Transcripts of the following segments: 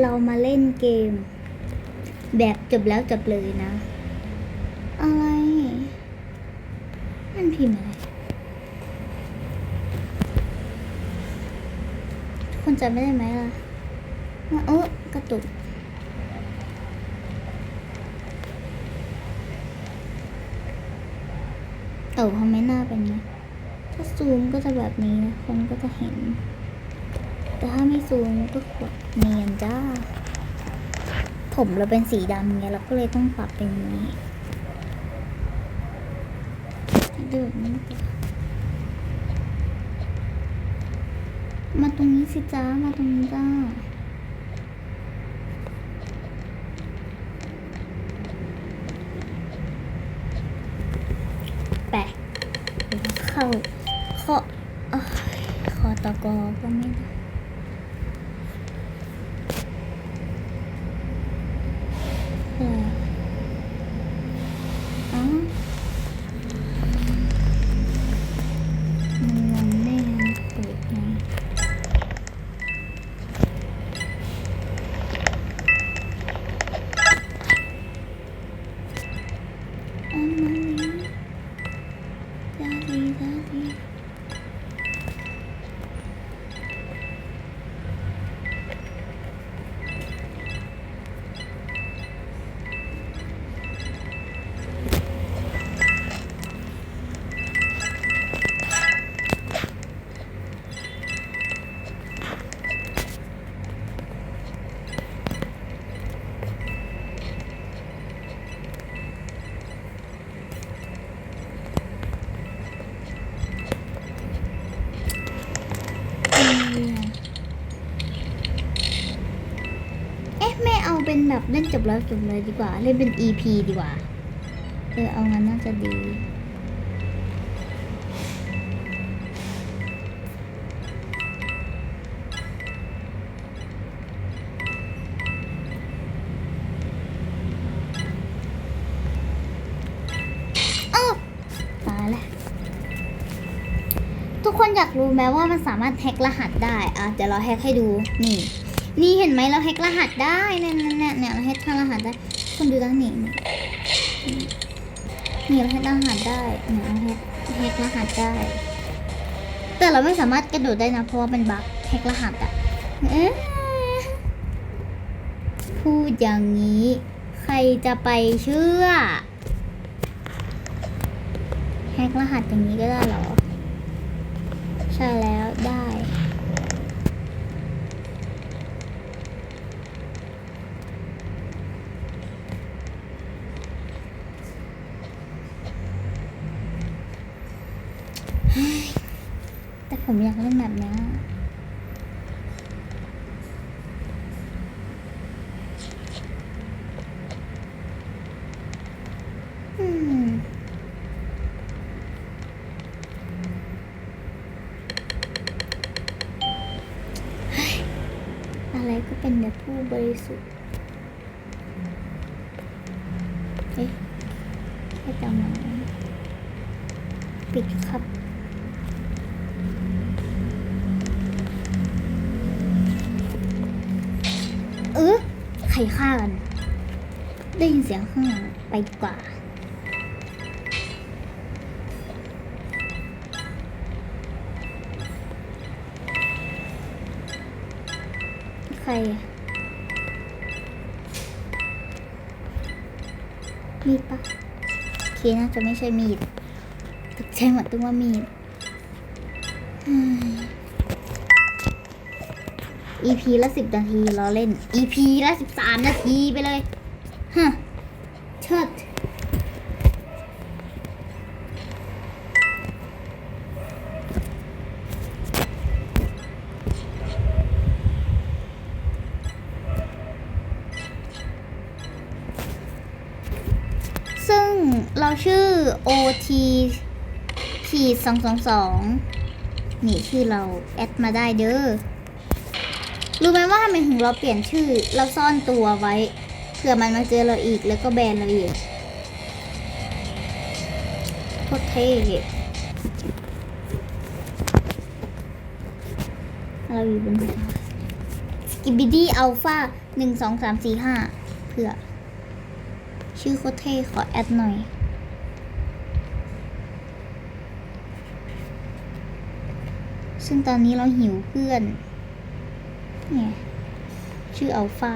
เรามาเล่นเกม แบบจบแล้วจบเลยนะ อะไร มันพิมพ์อะไร ทุกคนจำไม่ได้ไหมล่ะว่าเออกระตุกเต่าคอมเมหน้าเป็นไงถ้าซูมก็จะแบบนี้นะคนก็จะเห็น แต่ถ้าไม่ซูมก็แบบ เนียนจ้า ผมเราเป็นสีดำไงเราก็เลยต้องปรับเป็นนี้ดูนี่มาตรงนี้สิจ้า มาตรงนี้จ้าแปะเข้า แบบเล่นจบแล้วจบเลยดีกว่า เล่นเป็น EP ดีกว่า เออเอางั้นน่าจะดีเอ้าตายแล้วทุกคนอยากรู้ไหมว่ามันสามารถแฮกรหัสได้ อะเดี๋ยวเราแฮกให้ดู นี่ นี่เห็นไหมเราแฮกรหัสได้เนี่ยเนี่ยเนี่ยเนี่ยเราแฮกทางรหัสได้คนดูด้านนี้นี่นี่เราแฮกรหัสได้เนี่ยเราแฮกแฮกรหัสได้ แต่เราไม่สามารถกระโดดได้นะเพราะว่าเป็นบั๊กแฮกรหัสอะเอ๊ะพูดอย่างนี้ ใครจะไปเชื่อแฮกรหัสอย่างนี้ก็ได้เหรอ ใช่แล้วได้ เฮ้ยแต่ ผมอยากเล่นแบบนี้อืมอะไรก็เป็นแบบผู้บริสุทธิ์เอ๊ะแค่จะมาปิดครับ รฆ่ากัน ได้ยินเสียงข้างหลังไปดีกว่า ใครอะมีดปะโอเคน่าจะไม่ใช่มีดตกใจหมดตึงว่ามีดเฮ้ย EP ละสิบนาทีรอเล่น EP ละสิบสามนาทีไปเลยฮะเชิดซึ่งเราชื่อ OT ขีดสองสองสองนี่ชื่อเราแอดมาได้เด้อ รู้ไหมว่าทำไมถึงเราเปลี่ยนชื่อ เราซ่อนตัวไว้เผื่อมันมาเจอเราอีกแล้วก็แบนเราอีกโคตรเท่เราอยู่บนหัวกิบบิดี้อัลฟาหนึ่งสองสามสี่ห้าเพื่อ ชื่อโคตรเท่ขอแอดหน่อยซึ่งตอนนี้เราหิวเพื่อน เนี่ยชื่ออัลฟา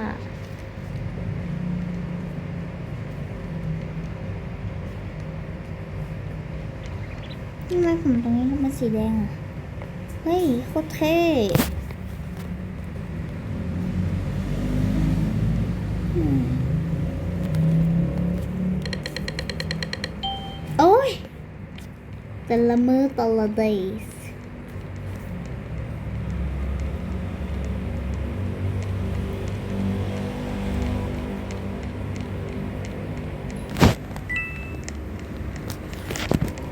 ทำไมผมตรงนี้มันสีแดงอะ เฮ้ย โคตรเท่โอ้ยแต่ละมือแต่ละ days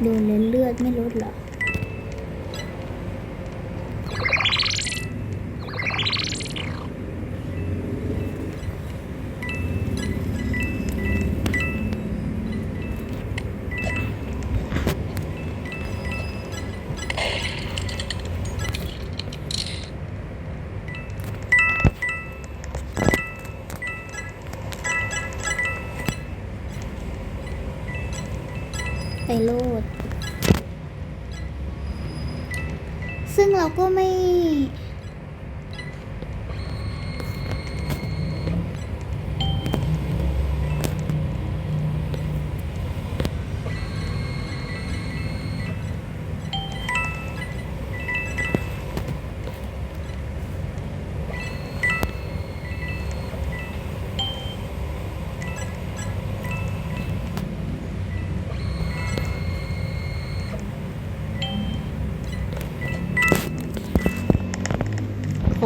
ดูเลยเลือดไม่ลดเหรอไปโลด ซึ่ง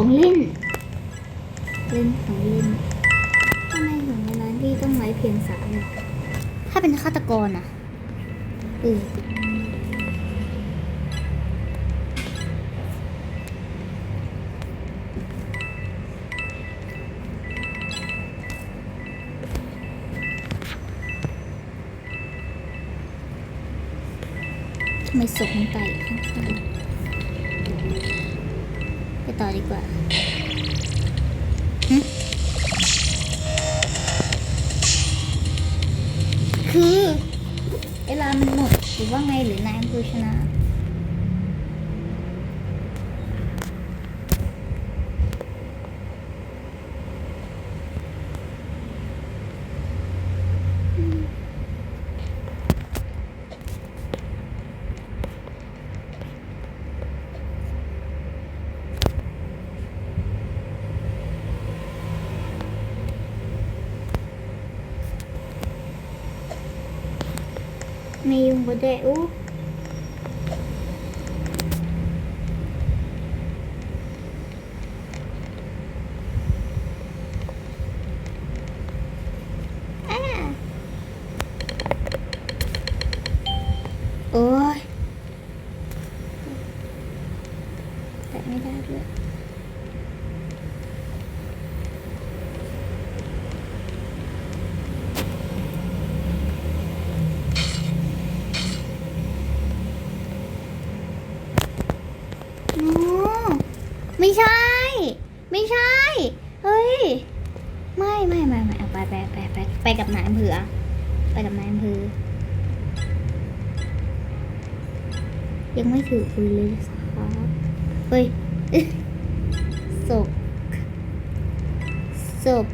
เราก็ไม่ของเล่น เล่นของเล่นทำไมถึงเวลาที่ต้องไว้เพียงสายอะถ้าเป็นฆาตกรอะเออทำไมศพมันไต่ข้างๆ ต่อดีกว่าหึคือเวลามันหมดหรือว่าไงหรือนายอำเภอชนะ 不对 ไม่ใช่ ไม่ใช่ เฮ้ย ไม่ไม่ไม่ไม่เอาไปไปไปไปไปกับนายอำเภอไปกับนายอำเภอยังไม่ถือปืนเลยครับเฮ้ยศพศพ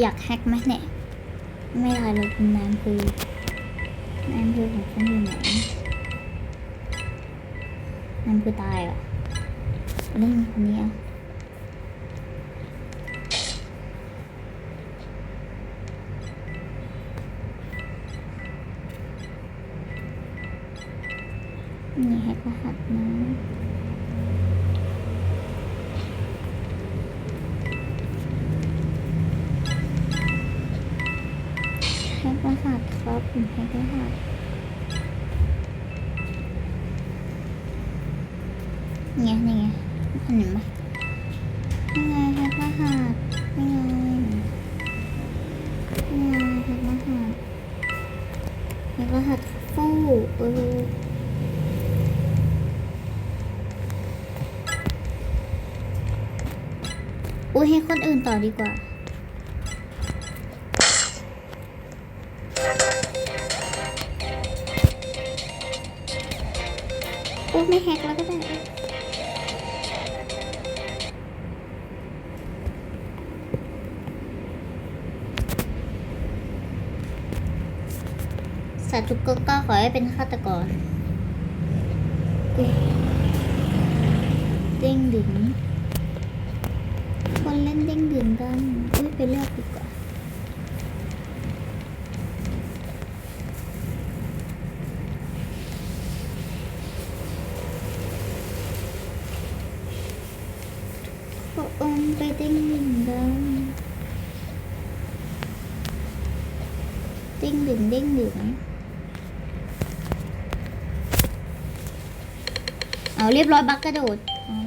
อยากแฮกไหมเนี่ย ไม่ได้เลยคุณนายอำเภอนายอำเภอของฉันอยู่ไหนนายอำเภอตายเหรอเล่นคนนี้เอานี่แฮกรหัสนะ แฮกระหัสครับผมแฮกรหัสเนี่ยนี่ไงเห็นไหมยังไงแฮกระหัสยังไงยังไงแฮกระหัสแฮกระหัสฟู่เอออุ้ยให้คนอื่นต่อดีกว่า ไม่แฮกแล้วก็ได้สาธุก็ก็ขอให้เป็นฆาตกรเด้งดึงคนเล่นเด้งดึงกัน อุ้ยไปเลือกดีกว่า พระองค์ไปเด้งดึงกันเด้งดึงเด้งดึงเอาเรียบร้อยบักกระโดดเอา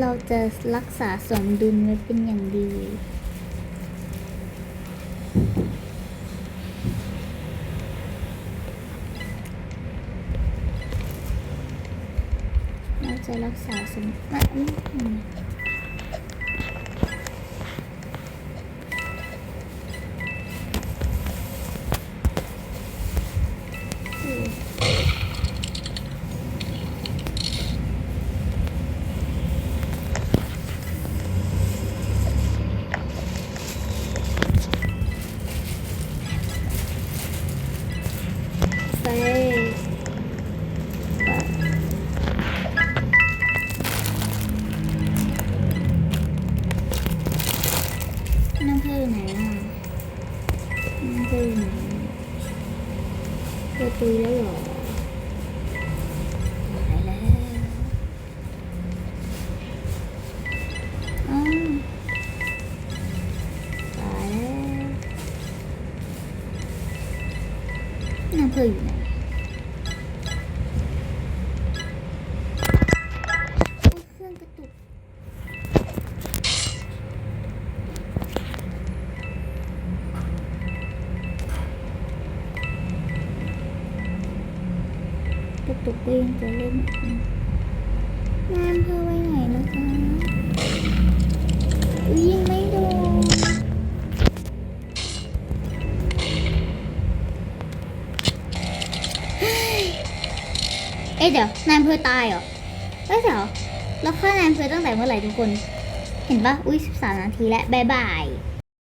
เราจะรักษาสมดุลไว้เป็นอย่างดี เราจะรักษาสมดุล น้ำเพลอยู่ไหนเครื่องกระตุกกระตุกก็ยังจะเล่นอีกงานเธอไปไหนแล้วจ๊ะยยิงไม่โดน อ๊ะเดี๋ยวนายอำเภอตายเหรอเอ๊ะเดี๋ยวเราฆ่านายอำเภอตั้งแต่เมื่อไหร่ทุกคน เห็นปะอุ้ยสิบสามนาทีแล้วบายบาย